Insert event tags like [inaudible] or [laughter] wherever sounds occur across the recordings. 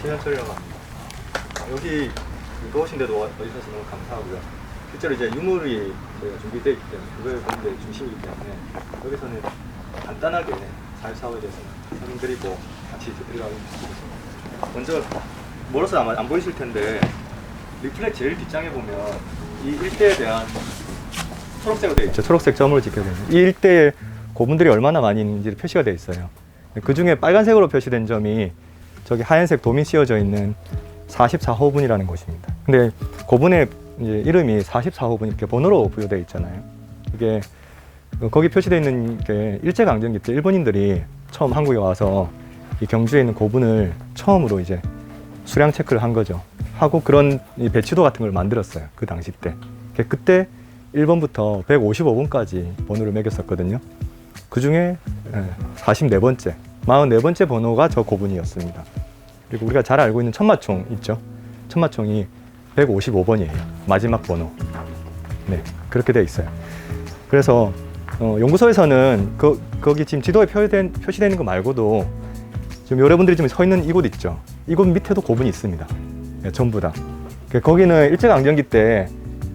신현철이라고 합니다. 아, 여기 무거우신데도 와주셔서 너무 감사하고요. 실제로 이제 유물이 저희가 준비되어 있기 때문에 그걸 보는 데 중심이기 때문에 여기서는 간단하게 사회사업에 대해서 설명드리고 같이 있습니다. 먼저 멀어서 아마 안 보이실 텐데 리플렛 제일 뒷장에 보면 이 일대에 대한 초록색으로 되어 있죠. 초록색 점으로 찍혀져 있는 이 일대에 고분들이 얼마나 많이 있는지 표시가 되어 있어요. 그 중에 빨간색으로 표시된 점이 저기 하얀색 도미 씌워져 있는 44호분이라는 곳입니다. 근데 고분의 이름이 44호분 이렇게 번호로 부여되어 있잖아요. 이게 거기 표시되어 있는 게 일제강점기 때 일본인들이 처음 한국에 와서 이 경주에 있는 고분을 처음으로 이제 수량 체크를 한 거죠. 하고 그런 이 배치도 같은 걸 만들었어요. 그 당시 때. 그때 1번부터 155번까지 번호를 매겼었거든요. 그 중에 44번째, 44번째 번호가 저 고분이었습니다. 그리고 우리가 잘 알고 있는 천마총 있죠? 천마총이 155번이에요. 마지막 번호. 네, 그렇게 돼 있어요. 그래서 어, 연구소에서는 그, 거기 지금 지도에 표시된, 표시되는 거 말고도 지금 여러분들이 지금 서 있는 이곳 있죠? 이곳 밑에도 고분이 있습니다. 네, 전부 다. 그 거기는 일제강점기 때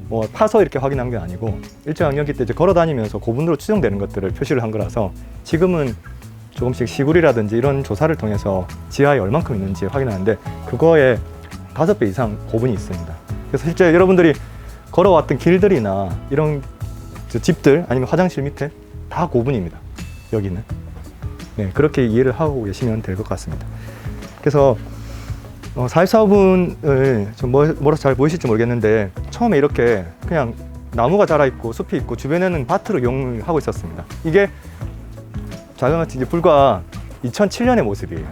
뭐 파서 이렇게 확인한 게 아니고 일제강점기 때 이제 걸어 다니면서 고분으로 추정되는 것들을 표시를 한 거라서 지금은 조금씩 시굴이라든지 이런 조사를 통해서 지하에 얼만큼 있는지 확인하는데 그거에 다섯 배 이상 고분이 있습니다. 그래서 실제 여러분들이 걸어왔던 길들이나 이런 저 집들 아니면 화장실 밑에 다 고분입니다. 여기는. 네, 그렇게 이해를 하고 계시면 될 것 같습니다. 그래서 어, 44분을 좀 멀- 멀어서 잘 보이실지 모르겠는데 처음에 이렇게 그냥 나무가 자라 있고 숲이 있고 주변에는 밭으로 이용을 하고 있었습니다. 이게 자그마치 이제 불과 2007년의 모습이에요.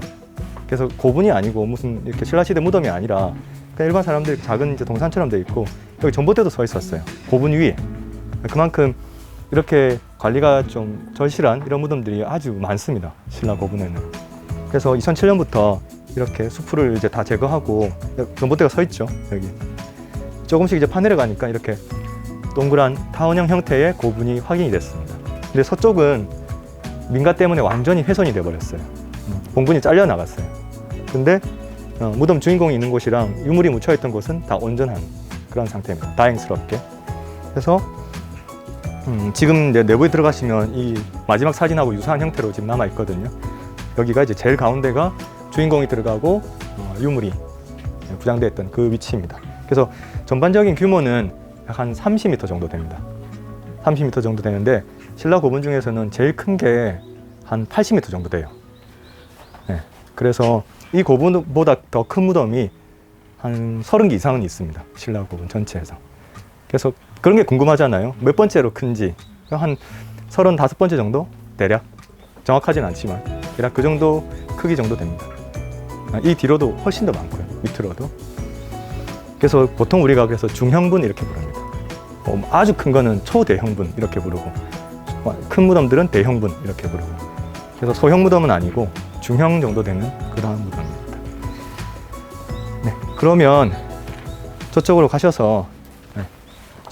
그래서 고분이 아니고 무슨 이렇게 신라시대 무덤이 아니라 그냥 일반 사람들 작은 이제 동산처럼 돼 있고 여기 전봇대도 서 있었어요. 고분 위에. 그만큼 이렇게 관리가 좀 절실한 이런 무덤들이 아주 많습니다. 신라 고분에는. 그래서 2007년부터 이렇게 수풀을 이제 다 제거하고 전봇대가 서 있죠. 여기. 조금씩 이제 파내려 가니까 이렇게 동그란 타원형 형태의 고분이 확인이 됐습니다. 근데 서쪽은 민가 때문에 완전히 훼손이 돼버렸어요. 음, 봉분이 잘려 나갔어요. 근데 어, 무덤 주인공이 있는 곳이랑 유물이 묻혀있던 곳은 다 온전한 그런 상태입니다. 다행스럽게. 그래서 음, 지금 이제 내부에 들어가시면 이 마지막 사진하고 유사한 형태로 지금 남아 있거든요. 여기가 이제 제일 가운데가 주인공이 들어가고 어, 유물이 부장되어 있던 그 위치입니다. 그래서 전반적인 규모는 약 한 30m 정도 됩니다. 30m 정도 되는데 신라 고분 중에서는 제일 큰 게 한 80m 정도 돼요. 네. 그래서 이 고분보다 더 큰 무덤이 한 30개 이상은 있습니다. 신라 고분 전체에서. 그래서 그런 게 궁금하잖아요. 몇 번째로 큰지. 한 35번째 정도? 대략. 정확하진 않지만. 대략 그 정도 크기 정도 됩니다. 아, 이 뒤로도 훨씬 더 많고요. 밑으로도. 그래서 보통 우리가 그래서 중형분 이렇게 부릅니다. 어, 아주 큰 거는 초대형분 이렇게 부르고 어, 큰 무덤들은 대형분 이렇게 부르고 그래서 소형 무덤은 아니고 중형 정도 되는 그러한 무덤입니다. 네, 그러면 저쪽으로 가셔서 네,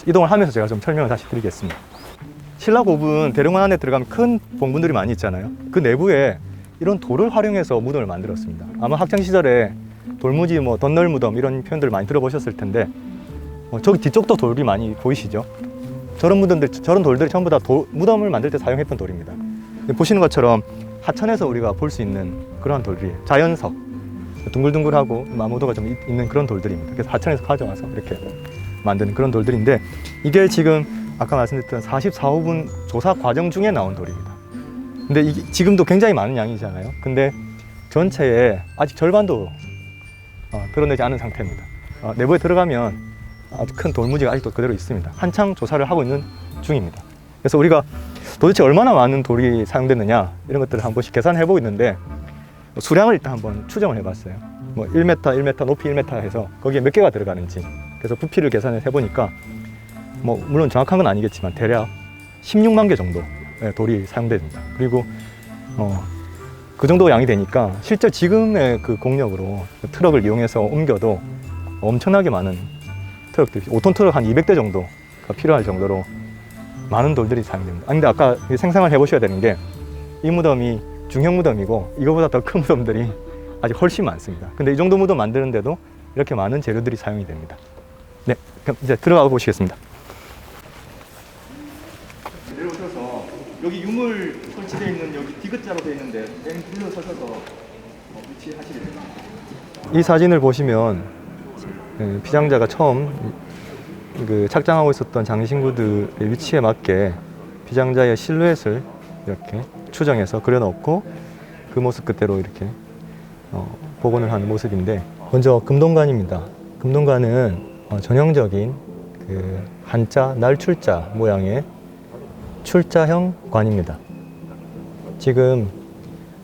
이동을 하면서 제가 좀 설명을 다시 드리겠습니다. 신라고분 대릉원 안에 들어가면 큰 봉분들이 많이 있잖아요. 그 내부에 이런 돌을 활용해서 무덤을 만들었습니다. 아마 학창 시절에 돌무지, 뭐 덧널 무덤 이런 표현들 많이 들어보셨을 텐데 어, 저기 뒤쪽도 돌이 많이 보이시죠? 저런 무덤들, 저런 돌들이 전부 다 도- 무덤을 만들 때 사용했던 돌입니다. 보시는 것처럼 하천에서 우리가 볼 수 있는 그러한 돌들이 자연석, 둥글둥글하고 나무도가 좀 있- 있는 그런 돌들입니다. 그래서 하천에서 가져와서 이렇게 만드는 그런 돌들인데 이게 지금 아까 말씀드렸던 44호분 조사 과정 중에 나온 돌입니다. 근데 이게 지금도 굉장히 많은 양이잖아요. 근데 전체에 아직 절반도 어, 드러내지 않은 상태입니다. 어, 내부에 들어가면 아주 큰 돌무지가 아직도 그대로 있습니다. 한창 조사를 하고 있는 중입니다. 그래서 우리가 도대체 얼마나 많은 돌이 사용됐느냐 이런 것들을 한 번씩 계산해 보고 있는데 수량을 일단 한번 추정을 해봤어요. 뭐 1m, 1m, 높이 1m 해서 거기에 몇 개가 들어가는지 그래서 부피를 계산해 보니까 뭐 물론 정확한 건 아니겠지만 대략 16만 개 정도의 돌이 사용됩니다. 그리고 어, 그 정도 양이 되니까 실제 지금의 그 공력으로 트럭을 이용해서 옮겨도 엄청나게 많은 트럭들이 5톤 트럭 한 200대 정도가 필요할 정도로 많은 돌들이 사용됩니다. 아, 근데 아까 생상을 해보셔야 되는 게 이 무덤이 중형 무덤이고 이거보다 더 큰 [laughs] 무덤들이 아직 훨씬 많습니다. 근데 이 정도 무도 만드는데도 이렇게 많은 재료들이 사용이 됩니다. 네, 그럼 이제 들어가 보시겠습니다. 내려오셔서 여기 유물 설치되어 있는 여기 디귿자로 되어 있는데 뺑 둘러 서셔서 어, 위치하시게 됩니다. 이 사진을 보시면 그 피장자가 처음 그 착장하고 있었던 장신구들의 위치에 맞게 피장자의 실루엣을 이렇게 추정해서 그려놓고 그 모습 그대로 이렇게 어, 복원을 하는 모습인데 먼저 금동관입니다. 금동관은 어, 전형적인 그 한자 날출자 모양의 출자형 관입니다. 지금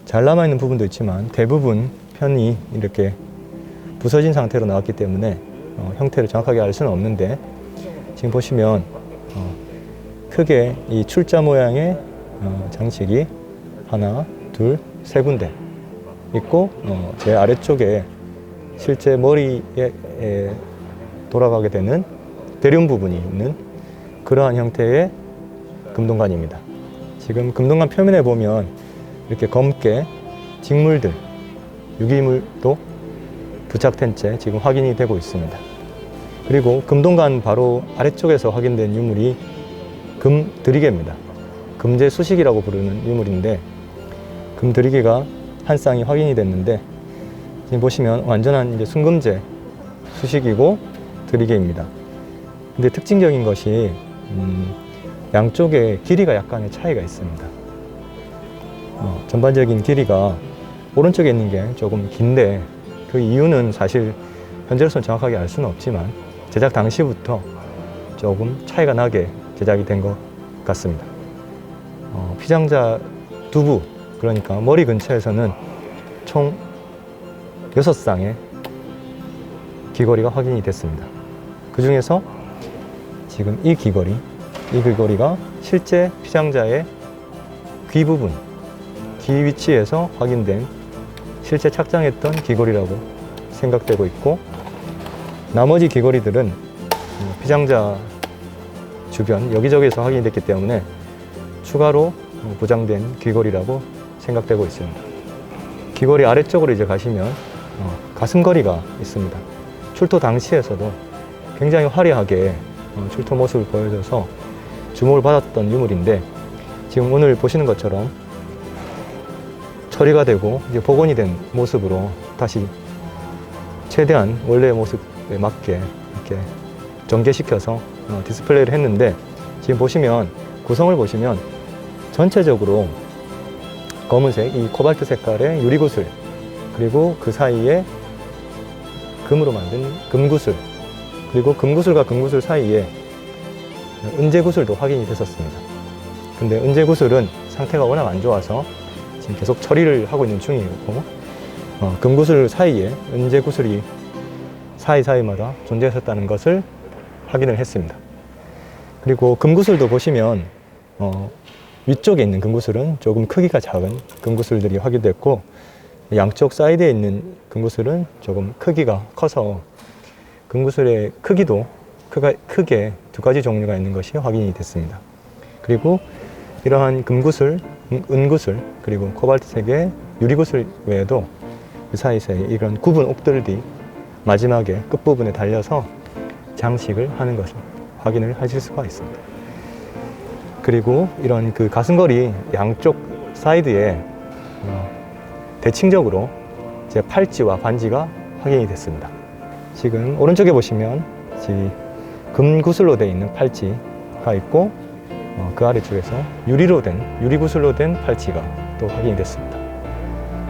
잘 남아 있는 부분도 있지만 대부분 편이 이렇게 부서진 상태로 나왔기 때문에 어, 형태를 정확하게 알 수는 없는데 지금 보시면 어, 크게 이 출자 모양의 어, 장식이 하나, 둘, 세 군데 있고 어, 제 아래쪽에 실제 머리에 에, 돌아가게 되는 대륜 부분이 있는 그러한 형태의 금동관입니다. 지금 금동관 표면에 보면 이렇게 검게 직물들, 유기물도 부착된 채 지금 확인이 되고 있습니다. 그리고 금동관 바로 아래쪽에서 확인된 유물이 금드리개입니다. 금제 수식이라고 부르는 유물인데 금드리개가 한 쌍이 확인이 됐는데 지금 보시면 완전한 이제 순금제 수식이고 드리개입니다. 근데 특징적인 것이 음, 양쪽에 길이가 약간의 차이가 있습니다. 어, 전반적인 길이가 오른쪽에 있는 게 조금 긴데 그 이유는 사실 현재로서는 정확하게 알 수는 없지만 제작 당시부터 조금 차이가 나게 제작이 된 것 같습니다. 어, 피장자 두부 그러니까 머리 근처에서는 총 6쌍의 귀걸이가 확인이 됐습니다. 그 중에서 지금 이 귀걸이, 이 귀걸이가 실제 피장자의 귀 부분, 귀 위치에서 확인된 실제 착장했던 귀걸이라고 생각되고 있고 나머지 귀걸이들은 어, 피장자 주변 여기저기에서 확인이 됐기 때문에 추가로 어, 보장된 귀걸이라고 생각되고 있습니다. 귀걸이 아래쪽으로 이제 가시면 어, 가슴걸이가 있습니다. 출토 당시에서도 굉장히 화려하게 어, 출토 모습을 보여줘서 주목을 받았던 유물인데 지금 오늘 보시는 것처럼 처리가 되고 이제 복원이 된 모습으로 다시 최대한 원래의 모습에 맞게 이렇게 전개시켜서 어, 디스플레이를 했는데 지금 보시면 구성을 보시면 전체적으로 검은색 이 코발트 색깔의 유리구슬 그리고 그 사이에 금으로 만든 금구슬 그리고 금구슬과 금구슬 사이에 은제구슬도 확인이 됐었습니다. 근데 은제구슬은 상태가 워낙 안 좋아서 지금 계속 처리를 하고 있는 중이고 어, 금구슬 사이에 은제구슬이 사이사이마다 존재했었다는 것을 확인을 했습니다. 그리고 금구슬도 보시면 어, 위쪽에 있는 금구슬은 조금 크기가 작은 금구슬들이 확인됐고 양쪽 사이드에 있는 금구슬은 조금 크기가 커서 금구슬의 크기도 크가, 크게 두 가지 종류가 있는 것이 확인이 됐습니다. 그리고 이러한 금구슬, 은- 은구슬, 그리고 코발트색의 유리구슬 외에도 그 사이사이 이런 구분 옥들이 마지막에 끝부분에 달려서 장식을 하는 것을 확인을 하실 수가 있습니다. 그리고 이런 그 가슴걸이 양쪽 사이드에 어, 대칭적으로 제 팔찌와 반지가 확인이 됐습니다. 지금 오른쪽에 보시면 이 금구슬로 되어 있는 팔찌가 있고 어, 그 아래쪽에서 유리로 된 유리 구슬로 된 팔찌가 또 확인이 됐습니다.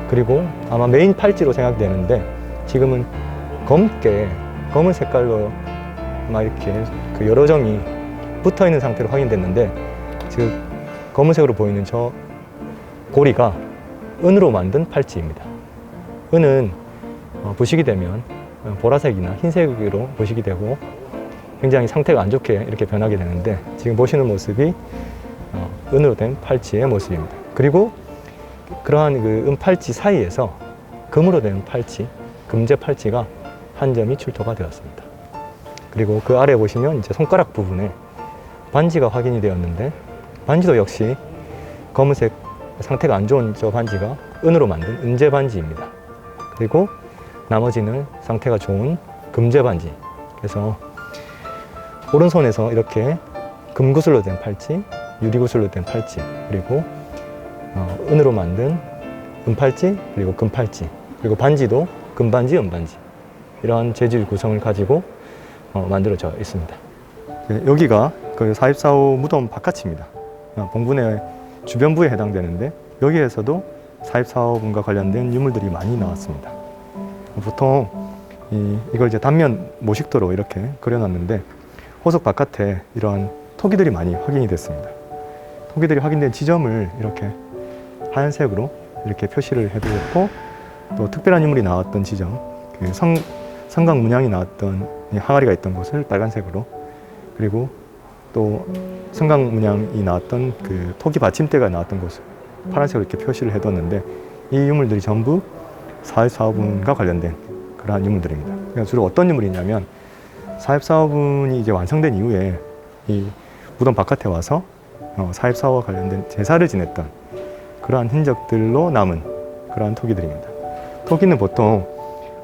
그리고 아마 메인 팔찌로 생각되는데 지금은 검게 검은 색깔로 막 이렇게 그 여러 점이 붙어 있는 상태로 확인됐는데 지금 검은색으로 보이는 저 고리가 은으로 만든 팔찌입니다. 은은 어, 부식이 되면 어, 보라색이나 흰색으로 부식이 되고 굉장히 상태가 안 좋게 이렇게 변하게 되는데 지금 보시는 모습이 어, 은으로 된 팔찌의 모습입니다. 그리고 그러한 그 은팔찌 사이에서 금으로 된 팔찌, 금제 팔찌가 한 점이 출토가 되었습니다. 그리고 그 아래 보시면 이제 손가락 부분에 반지가 확인이 되었는데 반지도 역시 검은색 상태가 안 좋은 저 반지가 은으로 만든 은제 반지입니다. 그리고 나머지는 상태가 좋은 금제 반지. 그래서 오른손에서 이렇게 금구슬로 된 팔찌, 유리구슬로 된 팔찌, 그리고 어, 은으로 만든 은팔찌, 그리고 금팔찌, 그리고 반지도 금반지, 은반지 이런 재질 구성을 가지고 어, 만들어져 있습니다. 네, 여기가 그 44호 무덤 바깥입니다. 어, 봉분의 주변부에 해당되는데 여기에서도 44호분과 관련된 유물들이 많이 나왔습니다. 보통 이, 이걸 이제 단면 모식도로 이렇게 그려놨는데 호석 바깥에 이러한 토기들이 많이 확인이 됐습니다. 토기들이 확인된 지점을 이렇게 하얀색으로 이렇게 표시를 해두었고 또 특별한 인물이 나왔던 지점, 그 성, 성강 문양이 나왔던 이 항아리가 있던 곳을 빨간색으로 그리고 또 성강 문양이 나왔던 그 토기 받침대가 나왔던 곳을 파란색으로 이렇게 표시를 해뒀는데 이 유물들이 전부 44호분과 관련된 그러한 유물들입니다. 그러니까 주로 어떤 유물이냐면 44호분이 이제 완성된 이후에 이 무덤 바깥에 와서 어, 44호와 관련된 제사를 지냈던 그러한 흔적들로 남은 그러한 토기들입니다. 토기는 보통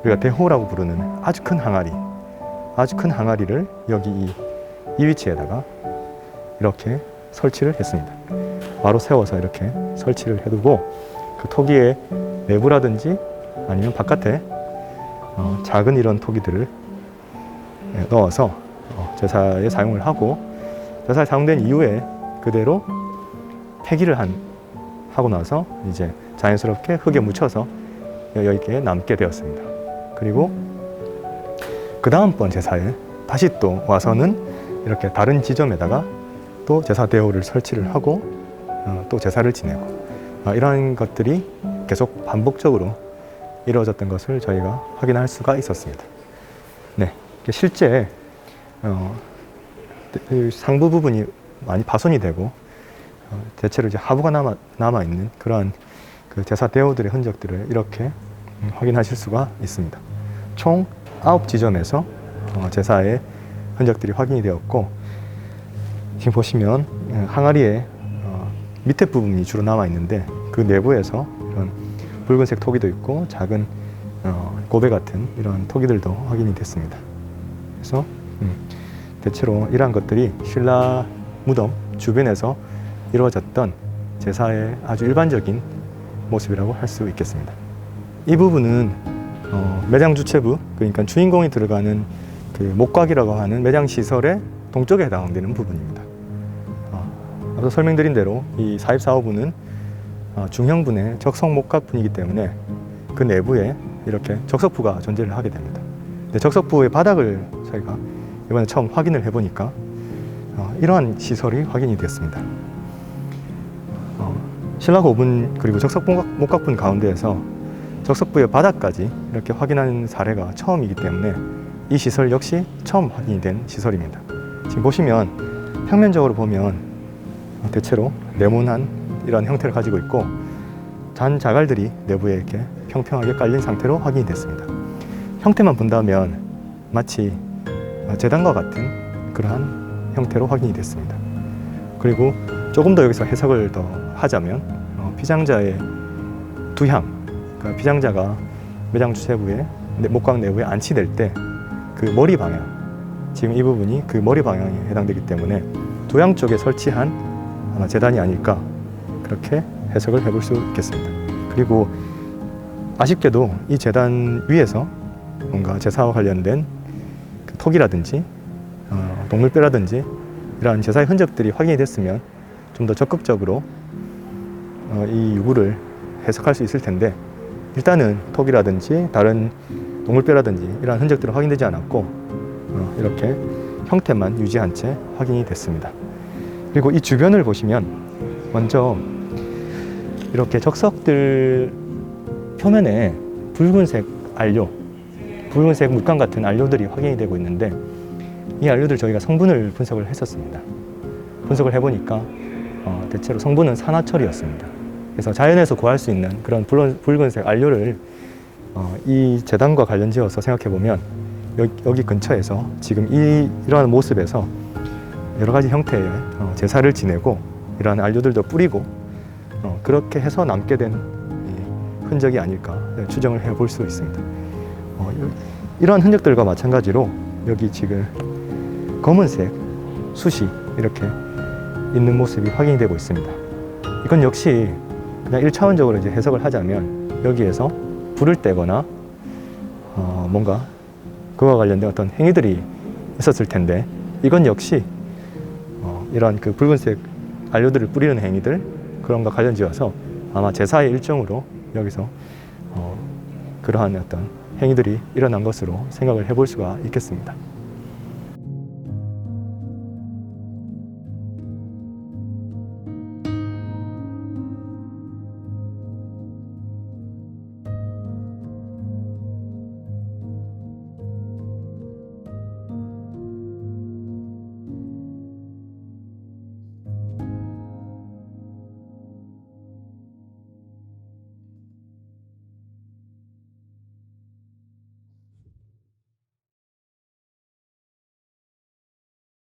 우리가 대호라고 부르는 아주 큰 항아리, 아주 큰 항아리를 여기 이, 이 위치에다가 이렇게 설치를 했습니다. 바로 세워서 이렇게 설치를 해두고 그 토기의 내부라든지 아니면 바깥에 어, 작은 이런 토기들을 예, 넣어서 어, 제사에 사용을 하고 제사에 사용된 이후에 그대로 폐기를 한 하고 나서 이제 자연스럽게 흙에 묻혀서 여기에 남게 되었습니다. 그리고 그 다음번 제사에 다시 또 와서는 이렇게 다른 지점에다가 또 제사 대호를 설치를 하고 어, 또 제사를 지내고 아, 이러한 것들이 계속 반복적으로 이루어졌던 것을 저희가 확인할 수가 있었습니다. 네, 실제 어, 그 상부 부분이 많이 파손이 되고 어, 대체로 이제 하부가 남아 있는 그러한 그 제사 대호들의 흔적들을 이렇게 음, 확인하실 수가 있습니다. 총 아홉 지점에서 어, 제사의 흔적들이 확인이 되었고 지금 보시면 어, 항아리의 어, 밑에 부분이 주로 남아 있는데 그 내부에서 이런 붉은색 토기도 있고 작은 어, 고배 같은 이런 토기들도 확인이 됐습니다. 그래서 음, 대체로 이러한 것들이 신라 무덤 주변에서 이루어졌던 제사의 아주 일반적인 모습이라고 할 수 있겠습니다. 이 부분은 어, 매장 주체부 그러니까 주인공이 들어가는 그 목각이라고 하는 매장 시설의 동쪽에 해당되는 부분입니다. 어, 앞서 설명드린 대로 이 44호부는 어, 중형분의 적석 목각분이기 때문에 그 내부에 이렇게 적석부가 존재를 하게 됩니다. 근데 적석부의 바닥을 저희가 이번에 처음 확인을 해보니까 어, 이러한 시설이 확인이 됐습니다. 어, 신라고 5분 그리고 적석 목각- 목각분 가운데에서 적석부의 바닥까지 이렇게 확인하는 사례가 처음이기 때문에 이 시설 역시 처음 확인이 된 시설입니다. 지금 보시면 평면적으로 보면 대체로 네모난 이런 형태를 가지고 있고 잔 자갈들이 내부에 이렇게 평평하게 깔린 상태로 확인이 됐습니다. 형태만 본다면 마치 재단과 같은 그러한 형태로 확인이 됐습니다. 그리고 조금 더 여기서 해석을 더 하자면 어, 피장자의 두향, 그러니까 피장자가 매장 주체부에 내- 목각 내부에 안치될 때 그 머리 방향, 지금 이 부분이 그 머리 방향에 해당되기 때문에 두향 쪽에 설치한 아마 재단이 아닐까 그렇게 해석을 해볼 수 있겠습니다. 그리고 아쉽게도 이 재단 위에서 뭔가 제사와 관련된 그 톡이라든지 어, 동물뼈라든지 이러한 제사의 흔적들이 확인이 됐으면 좀 더 적극적으로 어, 이 유구를 해석할 수 있을 텐데 일단은 톡이라든지 다른 동물뼈라든지 이러한 흔적들은 확인되지 않았고 어, 이렇게 형태만 유지한 채 확인이 됐습니다. 그리고 이 주변을 보시면 먼저 이렇게 적석들 표면에 붉은색 안료, 붉은색 물감 같은 안료들이 확인이 되고 있는데 이 안료들 저희가 성분을 분석을 했었습니다. 분석을 해보니까 어, 대체로 성분은 산화철이었습니다. 그래서 자연에서 구할 수 있는 그런 붉은, 붉은색 안료를 어, 이 재단과 관련지어서 생각해 보면 여기, 여기 근처에서 지금 이 이러한 모습에서 여러 가지 형태의 어, 제사를 지내고 이러한 안료들도 뿌리고 어, 그렇게 해서 남게 된이 흔적이 아닐까 추정을 해 볼 수 있습니다. 어, 요- 이러한 흔적들과 마찬가지로 여기 지금 검은색 숯이 이렇게 있는 모습이 확인되고 있습니다. 이건 역시 그냥 1차원적으로 이제 해석을 하자면 여기에서 불을 떼거나 어, 뭔가 그와 관련된 어떤 행위들이 있었을 텐데 이건 역시 어, 이런 그 붉은색 안료들을 뿌리는 행위들 그런 것 관련 지어서 아마 제사의 일정으로 여기서 어, 그러한 어떤 행위들이 일어난 것으로 생각을 해볼 수가 있겠습니다.